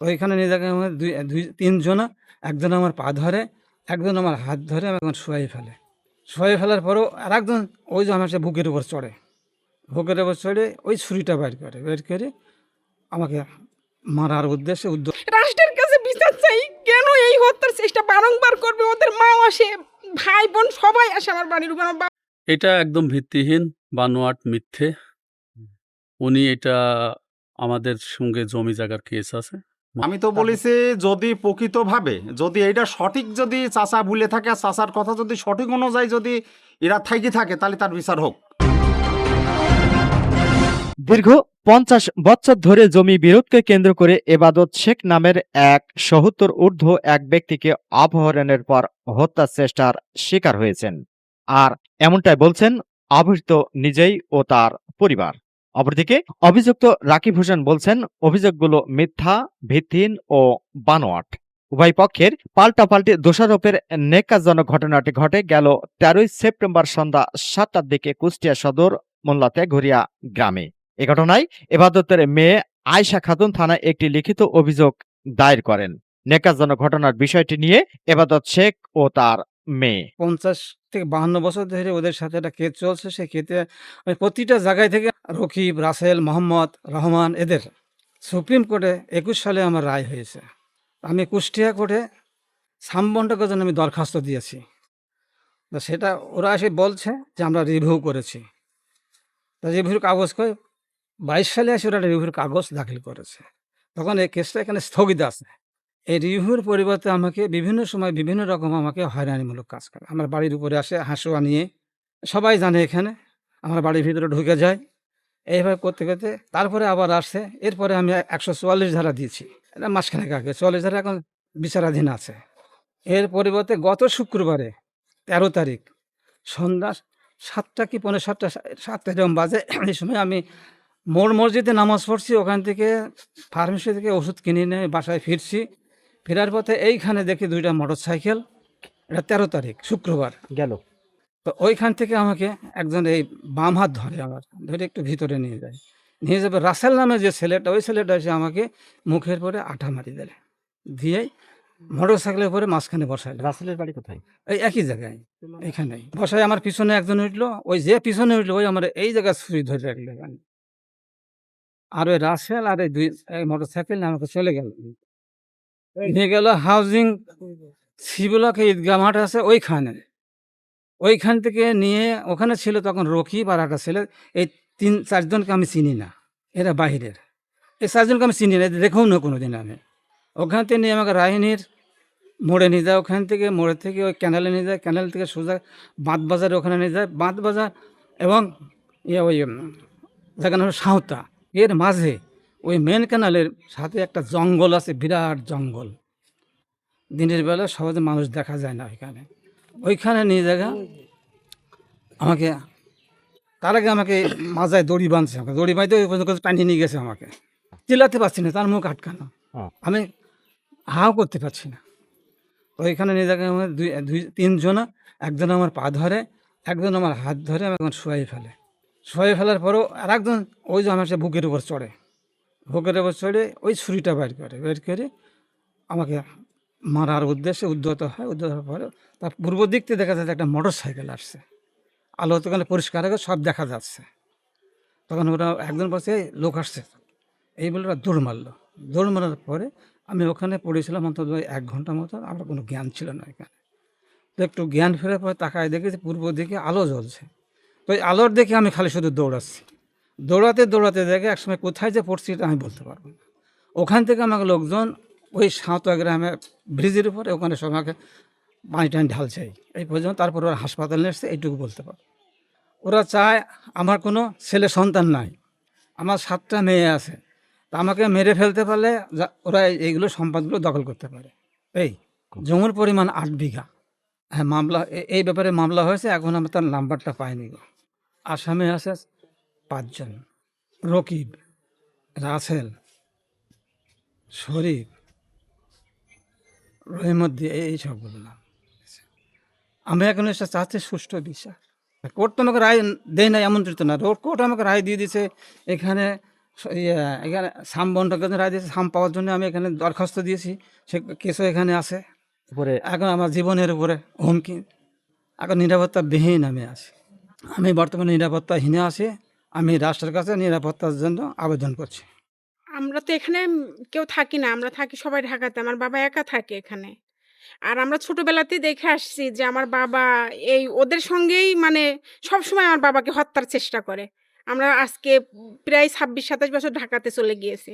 তো ওইখানে নিয়ে যাকে আমার দুই দুই তিনজনা একজন আমার পা ধরে একজন আমার হাত ধরে আমাকে শোয়াই ফেলে। শোয়াই ফেলার পরও আর একজন ওই যে আমার সে বুকের উপর চড়ে। বুকের উপর চড়ে ওই ছুরিটা বের করে বের করে আমাকে মারার উদ্দেশ্যে উদ্যোগ রাষ্ট্রের কাছে বিচার চাই কেন এই হত্যার চেষ্টা বারংবার করবে? ওদের মাও আসে ভাই বোন সবাই আসে আমার বাড়ির উপর এটা একদম ভিত্তিহীন বানোয়াট মিথ্যে। উনি এটা আমাদের সঙ্গে জমি জায়গার কেস আছে। আমি তো বলেছি যদি প্রকৃতভাবে যদি এটা সঠিক যদি চাচা ভুলে থাকে, চাচার কথা যদি সঠিক অনুযায়ী যদি এরা থাকি থাকে, তাহলে তার বিচার হোক। দীর্ঘ পঞ্চাশ বছর ধরে জমি বিরোধকে কেন্দ্র করে এবাদত শেখ নামের এক সহত্তর ঊর্ধ্ব এক ব্যক্তিকে অপহরণের পর হত্যা চেষ্টার শিকার হয়েছেন। আর এমনটাই বলছেন অভিযুক্ত নিজেই ও তার পরিবার। অপরদিকে অভিযুক্ত রাকিব হোসেন বলছেন, অভিযোগগুলো মিথ্যা, ভিত্তিহীন ও বানোয়াট। উভয় পক্ষের পাল্টাপাল্টি দোষারোপের নেকাজনক ঘটনাটি ঘটে গেল তেরোই সেপ্টেম্বর সন্ধ্যা সাতটার দিকে কুষ্টিয়া সদর মোল্লাতে ঘুরিয়া গ্রামে। এ ঘটনায় এবাদতের মেয়ে আয়শা খাতুন থানায় একটি লিখিত অভিযোগ দায়ের করেন। নেকাজনক ঘটনার বিষয়টি নিয়ে এবাদত শেখ ও তার মেয়ে। পঞ্চাশ থেকে বাহান্ন বছর ধরে ওদের সাথে একটা কেস চলছে, সেই কেতে প্রতিটা জায়গায় থেকে রকিব, রাসেল, মোহাম্মদ, রহমান এদের সুপ্রিম কোর্টে একুশ সালে আমার রায় হয়েছে। আমি কুষ্টিয়া কোর্টে সামবন্টকের জন্য আমি দরখাস্ত দিয়েছি। সেটা ওরা এসে বলছে যে আমরা রিভিউ করেছি। তা রিভিউর কাগজ কই? বাইশ সালে এসে ওরা রিভিউর কাগজ দাখিল করেছে। তখন এই কেসটা এখানে স্থগিত আছে। এই রিভিউর পরিবর্তে আমাকে বিভিন্ন সময় বিভিন্ন রকম আমাকে হয়রানিমূলক কাজ করে। আমার বাড়ির উপরে আসে হাঁসুয়া নিয়ে সবাই জানে এখানে, আমার বাড়ির ভিতরে ঢুকে যায়। এইভাবে করতে করতে তারপরে আবার আসছে এরপরে আমি একশো চুয়াল্লিশ ধারা দিয়েছি। এটা মাসখানেক আগে, চুয়াল্লিশ ধারা এখন বিচারাধীন আছে। এর পরিবর্তে গত শুক্রবারে তেরো তারিখ, সন্ধ্যা সাতটা কি পনেরো সাতটা সাতটা এরকম বাজে, এই সময় আমি মোড় মসজিদে নামাজ পড়ছি। ওখান থেকে ফার্মেসি থেকে ওষুধ কিনে নিয়ে বাসায় ফিরছি। ফেরার পথে এইখানে দেখি দুইটা মোটর সাইকেল এটা তেরো তারিখ শুক্রবার। গেল। তো ওইখান থেকে আমাকে একজন এই বাম হাত ধরে আমার ধরে একটু ভিতরে নিয়ে যায়। নিয়ে যাবে রাসেল নামে যে ছেলেটা ওই ছেলেটা এসে আমাকে মুখের পরে আঠা মারি দিলে। দিয়ে মোটর সাইকেলের পরে মাঝখানে বসাইল। রাসেলের বাড়ি কোথায়? এই একই জায়গায় এখানেই বসায় আমার পিছনে একজন উঠল ওই যে পিছনে উঠল ওই আমার এই জায়গায় ছুরি ধরে রাখল এখানে। আর ওই রাসেল আর এই দুই মোটর সাইকেল নিয়ে আমাকে চলে গেল। গেল হাউজিং শিবলকে ঈদগাহ মাঠ আছে ওইখানে। ওইখান থেকে নিয়ে ওখানে ছিল তখন রকি আর একটা ছেলে, এই তিন চারজনকে আমি চিনি না, এরা বাহিরের এই চারজনকে আমি চিনি না দেখেও না কোনো দিন আমি। ওখান থেকে নিয়ে আমাকে রাহিনীর মোড়ে নিয়ে যায়, ওখান থেকে মোড়ে থেকে ওই ক্যানেলে নিয়ে যায় ক্যানেল থেকে সোজা বাঁধ বাজারে ওখানে নিয়ে যায়। বাঁধ বাজার এবং ইয়ে ওই নাম হলো সাঁওতা এর মাঝে ওই মেন ক্যানালের সাথে একটা জঙ্গল আছে বিরাট জঙ্গল। দিনের বেলা সহজে মানুষ দেখা যায় না ওইখানে। ওইখানে নিয়ে জায়গা আমাকে তার আগে আমাকে মাজায় দড়ি বাঁধছে আমাকে। দড়ি বাঁধতে ওই পর্যন্ত টানিয়ে নিয়ে গেছে আমাকে। চিল্লাতে পারছি না তার মুখ আটকানো। হ্যাঁ। আমি হাও করতে পারছি না। ওইখানে নিয়ে জায়গায় আমার দুই দুই তিনজনা একজন আমার পা ধরে একজন আমার হাত ধরে আমাকে শোয়াই ফেলে। শোয়াই ফেলার পরও আর একজন ওই যে আমার সে বুকের উপর চড়ে। বুকের বছরে ওই ছুরিটা বের করে বের করে আমাকে মারার উদ্দেশ্যে উদ্যত হয়। উদ্যত হওয়ার পরে তার পূর্ব দিক থেকে দেখা যাচ্ছে একটা মোটর সাইকেল আসছে। আলো তো ওখানে পরিষ্কার হয়ে সব দেখা যাচ্ছে। তখন ওরা একজন "এই লোক আসছে। এই বলে ওরা দৌড় মারলো। দৌড় মারার পরে আমি ওখানে পড়েছিলাম অন্তত এক ঘণ্টা মতো আমার কোনো জ্ঞান ছিল না এখানে। তো একটু জ্ঞান ফেরার পরে তাকায় দেখেছি পূর্ব দিকে আলো জ্বলছে। তো ওই আলোর দেখে আমি খালি শুধু দৌড়াচ্ছি। দৌড়াতে দৌড়াতে দেখে একসময় কোথায় যে পড়ছি এটা আমি বলতে পারব না। ওখান থেকে আমাকে লোকজন ওই সাঁওতা গ্রামে ব্রিজের উপরে, ওখানে সব আমাকে পানি টানি ঢালছে। এই পর্যন্ত তারপর ওরা হাসপাতালে এসছে, এইটুকু বলতে পারো ওরা চায় আমার কোনো ছেলে সন্তান নাই, আমার সাতটা মেয়ে আছে। তা আমাকে মেরে ফেলতে পারলে ওরা এইগুলো সম্পদগুলো দখল করতে পারে। এই, জমির পরিমাণ আট বিঘা। হ্যাঁ মামলা এই ব্যাপারে মামলা হয়েছে, এখন আমি তার নাম্বারটা পাইনি আসামে আছে পাঁচজন। রকিব রাসেল শরীফ রহিমদ্দি এই সবগুলো নাম আমি এখন এসে চাচ্ছি সুষ্ঠু বিচার। কোর্ট তো আমাকে রায় দেয় নাই আমন্ত্রিত না। কোর্ট আমাকে রায় দিয়ে দিছে এখানে ইয়ে, এখানে সাম বন্টকের রায় দিয়েছে সাম পাওয়ার জন্য আমি এখানে দরখাস্ত দিয়েছি। সে কেসও এখানে আছে। উপরে? এখন আমার জীবনের উপরে হুমকি। এখন নিরাপত্তা বিহীন আমি আছি। আমি বর্তমানে নিরাপত্তাহীনে আছি। আমি রাষ্ট্রের কাছে নিরাপত্তার জন্য আবেদন করছি। আমরা তো এখানে কেউ থাকি না, আমরা থাকি সবাই ঢাকাতে, আমার বাবা একা থাকে এখানে। আর আমরা ছোটবেলাতেই দেখে আসছি যে আমার বাবা এই ওদের সঙ্গেই মানে সব সময় আমার বাবাকে হত্যার চেষ্টা করে। আমরা আজকে প্রায় ছাব্বিশ সাতাশ বছর ঢাকাতে চলে গিয়েছি।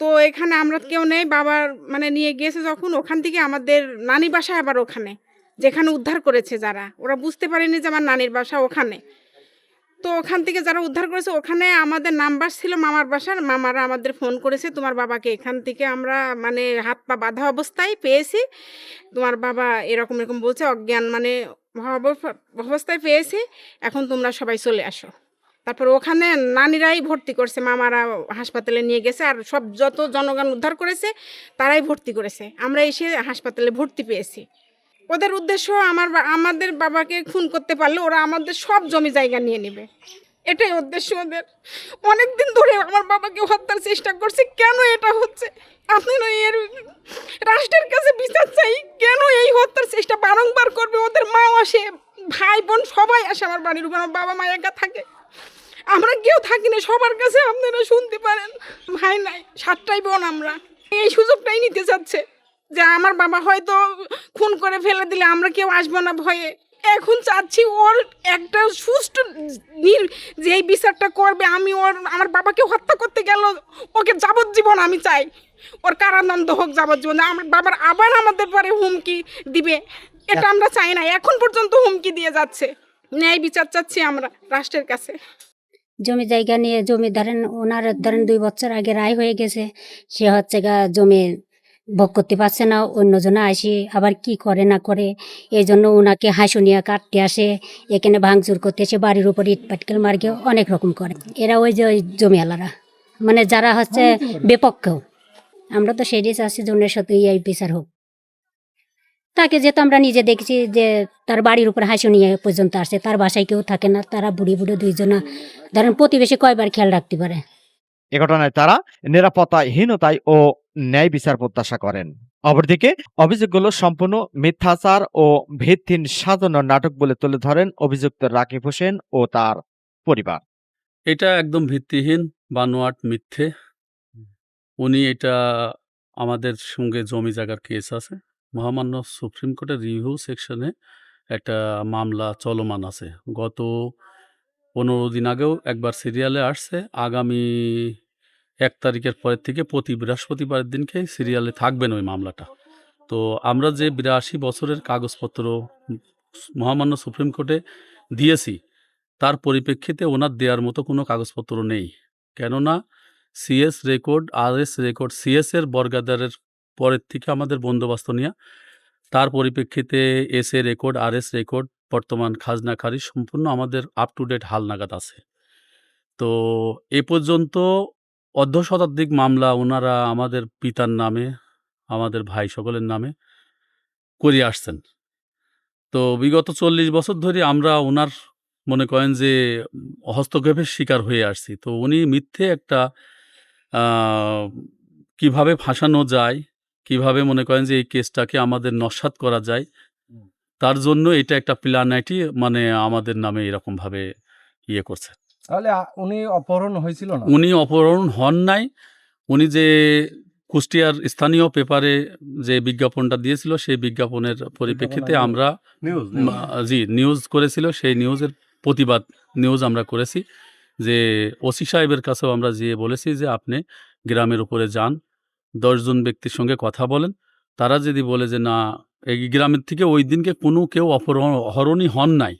তো এখানে আমরা কেউ নেই, বাবার মানে নিয়ে গিয়েছে যখন, ওখান থেকে আমাদের নানি বাসা আবার ওখানে, যেখানে উদ্ধার করেছে যারা। ওরা বুঝতে পারেনি যে আমার নানির বাসা ওখানে। তো ওখান থেকে যারা উদ্ধার করেছে, ওখানে আমাদের নাম্বার ছিল মামার বাসার। মামারা আমাদের ফোন করেছে, তোমার বাবাকে এখান থেকে আমরা মানে হাত পা বাঁধা অবস্থায় পেয়েছি। তোমার বাবা এরকম এরকম বলছে, অজ্ঞান মানে অবস্থায় পেয়েছি। এখন তোমরা সবাই চলে আসো। তারপর ওখানে নানিরাই ভর্তি করছে, মামারা হাসপাতালে নিয়ে গেছে, আর সব যত জনগণ উদ্ধার করেছে, তারাই ভর্তি করেছে। আমরা এসে হাসপাতালে ভর্তি পেয়েছি। ওদের উদ্দেশ্য আমার আমাদের বাবাকে খুন করতে পারলে ওরা আমাদের সব জমি জায়গা নিয়ে নেবে। এটাই উদ্দেশ্য ওদের। অনেক দিন ধরে আমার বাবাকে হত্যার চেষ্টা করছে, কেন এটা হচ্ছে? আপনারা এর রাষ্ট্রের কাছে বিচার চাই, কেন এই হত্যার চেষ্টা বারংবার করবে? ওদের মাও আসে, ভাই বোন সবাই আসে আমার বাড়ির উপর, আমার বাবা মা একা থাকে। আমরা কেউ থাকি না, সবার কাছে আপনারা শুনতে পারেন। ভাই নাই, সাতটাই বোন আমরা। এই সুযোগটাই নিতে চাচ্ছে। যে আমার বাবা হয়তো খুন করে ফেলে দিলে আমরা কেউ আসব না ভয়ে। এখন চাচ্ছি ওর একটা সুষ্ঠু নির যে এই বিচারটা করবে, আমি ওর, আমার বাবাকে হত্যা করতে গেল ওকে যাবজ্জীবন আমি চাই। ওর কারাদণ্ড হোক যাবজ্জীবন, আমার বাবার আবার আমাদের পরে হুমকি দিবে। এটা আমরা চাই না, এখন পর্যন্ত হুমকি দিয়ে যাচ্ছে। ন্যায় বিচার চাচ্ছি আমরা রাষ্ট্রের কাছে। জমি জায়গা নিয়ে জমি ধরেন ওনার ধরেন দুই বছর আগে রায় হয়ে গেছে, সে হচ্ছে গা জমি ভোগ করতে পারছে না অন্যজনে আসি আবার কি করে না করে এই জন্য ওনাকে হাসুনিয়া কাটতে আসে এখানে ভাঙচুর করতে এসে বাড়ির উপর ইট পাটকেল মার্গে অনেক রকম করে। এরা ওই যে ওই জমিওয়ালারা মানে যারা হচ্ছে বিপক্ষ আমরা তো সেটাই চাচ্ছি জনের সাথে এই বিচার হোক। তাকে যেহেতু আমরা নিজে দেখেছি যে তার বাড়ির উপর হাসুনিয়া পর্যন্ত আসছে তার বাসায় কেউ থাকে না তারা বুড়ি বুড়ি দুইজনা ধরেন প্রতিবেশী কয়বার খেয়াল রাখতে পারে? এ ঘটনায় তারা নিরাপত্তাহীনতায় ও ন্যায় বিচার প্রত্যাশা করেন। অপরদিকে অভিযোগগুলো সম্পূর্ণ মিথ্যাচার ও ভিত্তিহীন সাজানো নাটক বলে তুলে ধরেন অভিযুক্ত রাকিব হোসেন ও তার পরিবার। এটা একদম ভিত্তিহীন বানোয়াট মিথ্যে। উনি এটা আমাদের সঙ্গে জমি জায়গার কেস আছে। মহামান্য সুপ্রিম কোর্টের রিভিউ সেকশনে একটা মামলা চলমান আছে। গত পনেরো দিন আগেও একবার সিরিয়ালে আসছে। আগামী এক তারিখের পরের থেকে প্রতি বৃহস্পতিবারের দিনকে সিরিয়ালে থাকবেন ওই মামলাটা। তো আমরা যে বিরাশি বছরের কাগজপত্র মহামান্য সুপ্রিম কোর্টে দিয়েছি, তার পরিপ্রেক্ষিতে ওনার দেওয়ার মতো কোনো কাগজপত্র নেই। কেননা CS record R S record CS এর বর্গাদারের পরের থেকে আমাদের বন্দোবস্ত নেওয়া তার পরিপ্রেক্ষিতে S A record R S record বর্তমান খাজনা খারিজ সম্পূর্ণ আমাদের আপ টু ডেট হালনাগাদ আছে। তো এ পর্যন্ত অর্ধ শতাধিক মামলা ওনারা আমাদের পিতার নামে, আমাদের ভাই সকলের নামে করে আসছেন। তো বিগত চল্লিশ বছর ধরে আমরা ওনার মনে করেন যে হস্তক্ষেপের শিকার হয়ে আসছি। তো উনি মিথ্যে একটা কীভাবে ফাঁসানো যায়, কীভাবে মনে করেন যে এই কেসটাকে আমাদের নস্বাত করা যায় তার জন্য এটা একটা প্ল্যান আইটি মানে আমাদের নামে এরকম ভাবে ইয়ে করছে। তাহলে উনি অপহরণ হয়েছিল না? উনি অপহরণ হন নাই। উনি যে কুষ্টিয়ার স্থানীয় পেপারে যে বিজ্ঞাপনটা দিয়েছিল সেই বিজ্ঞাপনের পরিপ্রেক্ষিতে আমরা নিউজ জি নিউজ করেছিল সেই নিউজের প্রতিবাদ নিউজ আমরা করেছি। যে ওসি সাহেবের কাছেও আমরা যেয়ে বলেছি যে আপনি গ্রামের উপরে যান দশজন ব্যক্তির সঙ্গে কথা বলেন। তারা যদি বলে যে না এই গ্রামের থেকে ওই দিনকে কোনো কেউ অপহরণ অহরণই হন নাই।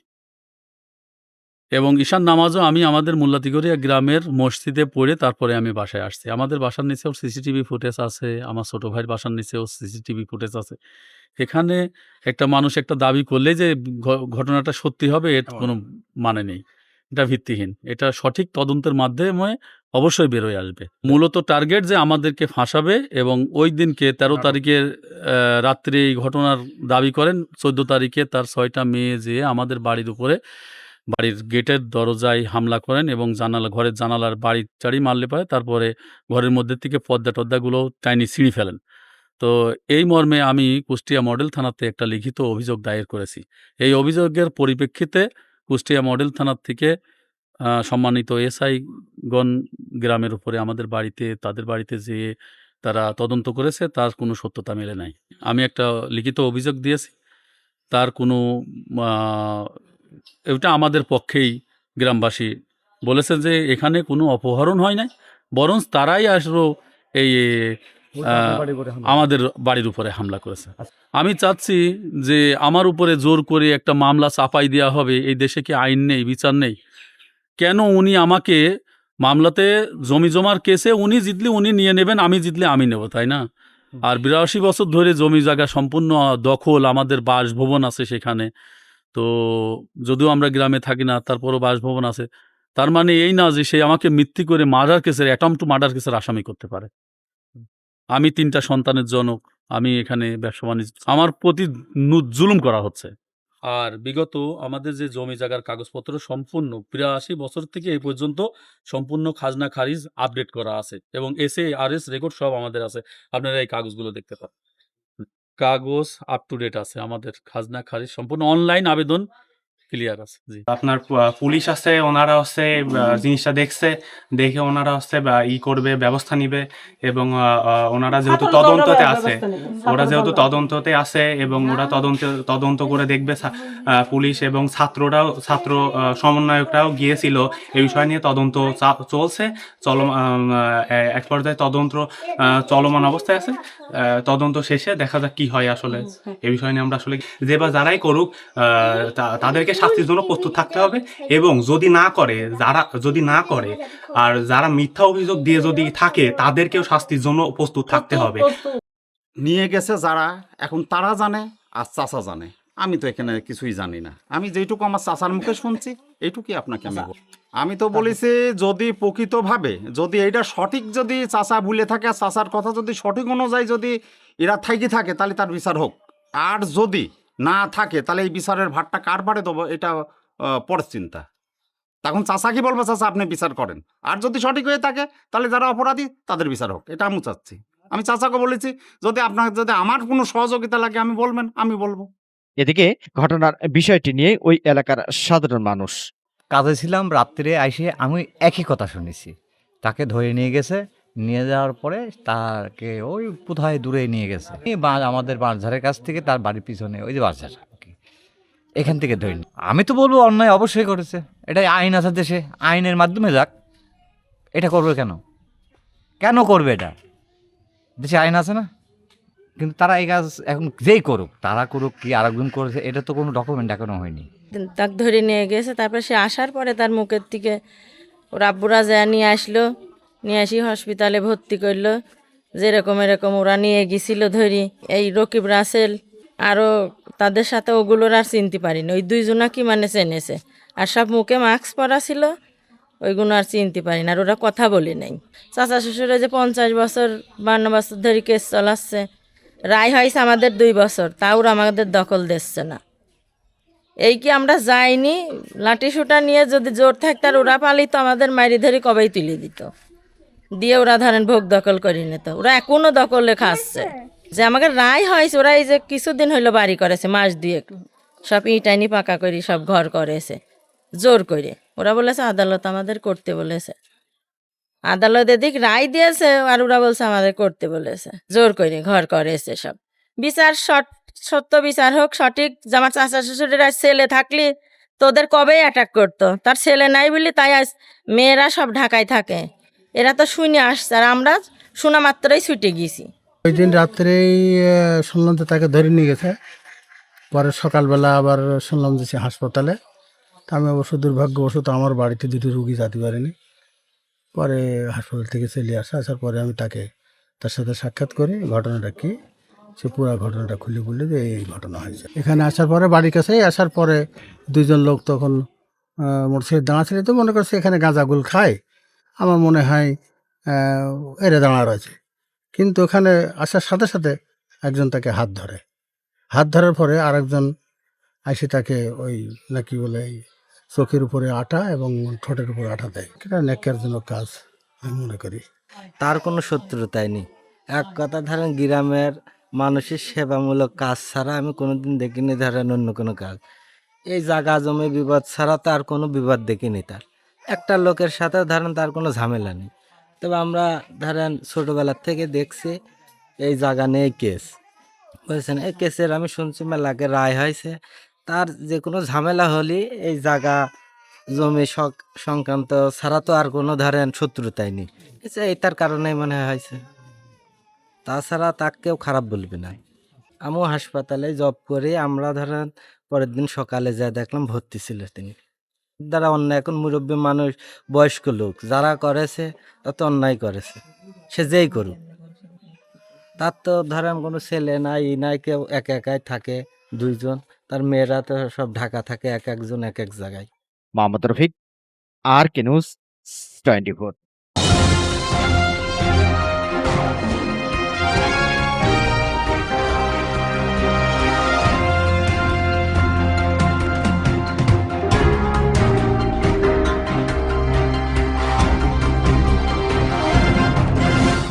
এবং ঈশান নামাজও আমি আমাদের মোল্লাতিগড়িয়া গ্রামের মসজিদে পড়ে তারপরে আমি বাসায় আসছি। আমাদের বাসার নিচেও সিসিটিভি ফুটেজ আছে আমার ছোটো ভাইয়ের বাসার নিচেও সিসিটিভি ফুটেজ আছে। এখানে একটা মানুষ একটা দাবি করলে যে ঘটনাটা সত্যি হবে এর কোনো মানে নেই। এটা ভিত্তিহীন। এটা সঠিক তদন্তের মাধ্যমে অবশ্যই বেরোয় আসবে। মূলত টার্গেট যে আমাদেরকে ফাঁসাবে এবং ওই দিনকে তেরো তারিখের আহ, রাত্রে এই ঘটনার দাবি করেন চোদ্দ তারিখে তার ছয়টা মেয়ে যেয়ে আমাদের বাড়ির উপরে বাড়ির গেটের দরজায় হামলা করেন এবং জানালা ঘরের জানালার বাড়ি চাড়ি মারলে পারে তারপরে ঘরের মধ্যে থেকে পর্দা টর্দাগুলো টাইনি ছিঁড়ে ফেলেন। তো এই মর্মে আমি কুষ্টিয়া মডেল থানাতে একটা লিখিত অভিযোগ দায়ের করেছি। এই অভিযোগের পরিপ্রেক্ষিতে কুষ্টিয়া মডেল থানার থেকে আহ, সম্মানিত এসআইগণ গ্রামের উপরে আমাদের বাড়িতে তাদের বাড়িতে যেয়ে তারা তদন্ত করেছে তার কোনো সত্যতা মেলে নাই। আমি একটা লিখিত অভিযোগ দিয়েছি তার কোনো এটা আমাদের পক্ষেই গ্রামবাসী বলেছে যে এখানে কোনো অপহরণ হয় নাই বরং তারাই আসলো এই আমাদের বাড়ির উপরে হামলা করেছে। আমি চাচ্ছি যে আমার উপরে জোর করে একটা মামলা চাপাই দেওয়া হবে এই দেশে কি আইন নেই বিচার নেই? কেন উনি আমাকে মামলাতে জমি জমার কেসে উনি জিতলে উনি নিয়ে নেবেন, আমি জিতলে আমি নেব, তাই না? আর বিরাশি বছর ধরে জমি জায়গা সম্পূর্ণ দখল, আমাদের বাসভবন আছে সেখানে। তো যদিও আমরা গ্রামে থাকি না, তারপরও বাসভবন আছে। তার মানে এই না যে সে আমাকে মিথ্যি করে মার্ডার কেসের অ্যাটম টু মার্ডার কেসের আসামি করতে পারে। আমি তিনটা সন্তানের জনক, আমি এখানে ব্যবসা বাণিজ্য, আমার প্রতি জুলুম করা হচ্ছে। আর বিগত আমাদের যে জমি জায়গার কাগজপত্র সম্পূর্ণ বিরাশি বছর থেকে এই পর্যন্ত সম্পূর্ণ খাজনা খারিজ আপডেট করা আছে এবং এস আর এস রেকর্ড সব আমাদের আছে। আপনারা এই কাগজগুলো দেখতে পান। কাগজ আপ টু ডেট আছে আমাদের। খাজনা খারিজ সম্পূর্ণ অনলাইন আবেদন ক্লিয়ার আছে জি। আপনার পুলিশ আছে ওনারা হচ্ছে জিনিসটা দেখছে দেখে ওনারা হচ্ছে বা ই করবে ব্যবস্থা নিবে এবং ওনারা যেহেতু তদন্ততে আছে ওরা যেহেতু তদন্ততে আছে এবং ওরা তদন্ত তদন্ত করে দেখবে পুলিশ এবং ছাত্ররাও ছাত্র সমন্বয়করাও গিয়েছিল এই বিষয় নিয়ে তদন্ত চলছে চল এক পর্যায়ে তদন্ত আহ, চলমান অবস্থায় আছে আহ, তদন্ত শেষে দেখা যাক কি হয় আসলে এই বিষয় নিয়ে আমরা আসলে যে বা যারাই করুক আহ, তা- তাদেরকে শাস্তির জন্য প্রস্তুত থাকতে হবে এবং যদি না করে, যারা, যদি না করে, আর যারা মিথ্যা অভিযোগ দিয়ে যদি থাকে, তাদেরকেও শাস্তির জন্য প্রস্তুত থাকতে হবে। নিয়ে গেছে যারা, এখন তারা জানে আর চাচা জানে। আমি তো এখানে কিছুই জানি না। আমি যেটুকু আমার চাচার মুখে শুনছি, এইটুকুই আপনাকে আমি আমি তো বলেছি যদি প্রকৃতভাবে, যদি এইটা সঠিক যদি চাচা ভুলে থাকে, আর চাচার কথা যদি সঠিক অনুযায়ী যদি এরা থাকি থাকে, তাহলে তার বিচার হোক। আর যদি না থাকে তাহলে এই বিচারের ভারটা কার বাড়ে দেবো? এটা পরের চিন্তা। তখন চাচা কি বলব চাচা আপনি বিচার করেন। আর যদি সঠিক হয়ে থাকে তাহলে যারা অপরাধী তাদের বিচার হোক। এটা আমি চাচ্ছি। আমি চাচাকে বলেছি যদি আপনার যদি আমার কোনো সহযোগিতা লাগে আমি বলবেন আমি বলব। এদিকে ঘটনার বিষয়টি নিয়ে ওই এলাকার সাধারণ মানুষ। কাজে ছিলাম রাত্রে আইসে আমি একই কথা শুনেছি। তাকে ধরে নিয়ে গেছে নিয়ে যাওয়ার পরে তাকে ওই কোথায় দূরে নিয়ে গেছে। আমাদের বাঁশঝাড়ের কাছ থেকে তার বাড়ির পিছনে, ওই যে বাঁশঝাড় এখান থেকে ধরে আমি তো বলব অন্যায় অবশ্যই করেছে এটা আইন আছে দেশে। আইনের মাধ্যমে যাক। এটা করবে কেন? কেন করবে এটা? দেশে আইন আছে না? কিন্তু তারা এই কাজ এখন যেই করুক, তারা করুক কি, আরেকজন করেছে, এটা তো কোনো ডকুমেন্ট এখনও হয়নি। তাকে ধরে নিয়ে গেছে, তারপরে সে আসার পরে তার মুখের থেকে ওর আব্বুরা যায় নিয়ে আসলো। নিয়ে আসি হসপিটালে ভর্তি করল। যেরকম এরকম ওরা নিয়ে গেছিল ধরি, এই রকিব রাসেল আরও তাদের সাথে ওগুলোর আর চিনতে পারিনি। ওই দুইজনা কি মানে চেনেছে। আর সব মুখে মাস্ক পরা ছিল, ওইগুলো আর চিনতে পারি না আর ওরা কথা বলি নাই। চাচা শ্বশুরে যে পঞ্চাশ বছর, বান্ন বছর ধরে কেস চলাচ্ছে, রায় হয়েছে আমাদের দুই বছর, তাও আমাদের দখল দিচ্ছে না। এই কি আমরা যাইনি? লাঠি সুটা নিয়ে যদি জোর থাকতো আর ওরা পালিত, আমাদের মারি ধরে কবেই তুলে দিত। দিয়ে ওরা ধরেন ভোগ দখল করে নিত। ওরা এখনও দখলে খাচ্ছে। যে আমাকে রায় হয়েছে ওরা এই যে কিছুদিন হইল বাড়ি করেছে, মাস দিয়ে সব ইটাইনি পাকা করি সব ঘর করেছে। জোর করে ওরা বলেছে, আদালত আমাদের করতে বলেছে। আদালত এদিক রায় দিয়েছে, আর ওরা বলছে, আমাদের করতে বলেছে। জোর করে ঘর করেছে সব। বিচার সত্য বিচার হোক, সঠিক। আমার চাচা শ্বশুরের ছেলে থাকলে, তোদের কবেই অ্যাটাক করতো? তার ছেলে নাই বলি, তাই আজ মেয়েরা সব ঢাকায় থাকে। এরা তো শুনে আসছে, আর আমরা শোনা মাত্রই ছুটে গেছি। ওই দিন রাত্রেই শুনলাম যে তাকে ধরে নিয়ে গেছে। পরে সকালবেলা আবার শুনলাম যে সে হাসপাতালে। তা আমি অবশ্য দুর্ভাগ্যবশত আমার বাড়িতে দুটি রুগী যেতে পারিনি পরে হাসপাতাল থেকে চলে আসা, আসার পরে আমি তাকে, তার সাথে সাক্ষাৎ করি। ঘটনাটা কি? সে পুরো ঘটনাটা খুলে বললে যে এই ঘটনা হয়েছে। এখানে আসার পরে, বাড়ির কাছেই আসার পরে দুজন লোক তখন মোটরসাইকেল দাঁড়া ছিল তো মনে করছে এখানে গাঁজাগুল খায়। আমার মনে হয় এরা দাঁড়া রয়েছে। কিন্তু ওখানে আসার সাথে সাথে একজন তাকে হাত ধরে। হাত ধরার পরে আরেকজন এসে তাকে ওই নাকি বলে চোখের উপরে আটা এবং ঠোঁটের উপরে আটা দেয়। এটা নেকের জন্য কাজ, আমি মনে করি। তার কোনো শত্রুতাই নেই। এক কথা ধরেন, গ্রামের মানুষের সেবামূলক কাজ ছাড়া আমি কোনোদিন দেখিনি ধরেন অন্য কোনো কাজ। এই জায়গা জমি বিবাদ ছাড়া তার কোনো বিবাদ দেখিনি তার। একটা লোকের সাথে ধরেন তার কোনো ঝামেলা নেই। তবে আমরা ধরেন ছোটোবেলার থেকে দেখছি, এই জায়গা নিয়ে কেস বুঝছেন? এই কেসের আমি শুনছি মেলাকে রায় হয়েছে। তার যে কোনো ঝামেলা হলে এই জায়গা জমি সক- সংক্রান্ত ছাড়া তো আর কোনো ধরেন শত্রুতাই নেই। আচ্ছা এটার কারণেই মনে হয় হয়েছে। তাছাড়া তাকে কেউ খারাপ বলবে না। আমিও হাসপাতালে জব করি, আমরা ধরেন পরের দিন সকালে যা দেখলাম ভর্তি ছিল তিনি। দ্বারা অন্যায়। এখন মুরব্বী মানুষ, বয়স্ক লোক, যারা করেছে তত অন্যায় করেছে। সে যেই করুক। তার তো ধরেন কোনো ছেলে নাই নাই, কেউ এক একাই থাকে, দুইজন। তার মেয়েরা তো সব ঢাকা থাকে, এক একজন এক এক জায়গায়। Mohammad Rafiq, R K news twenty four.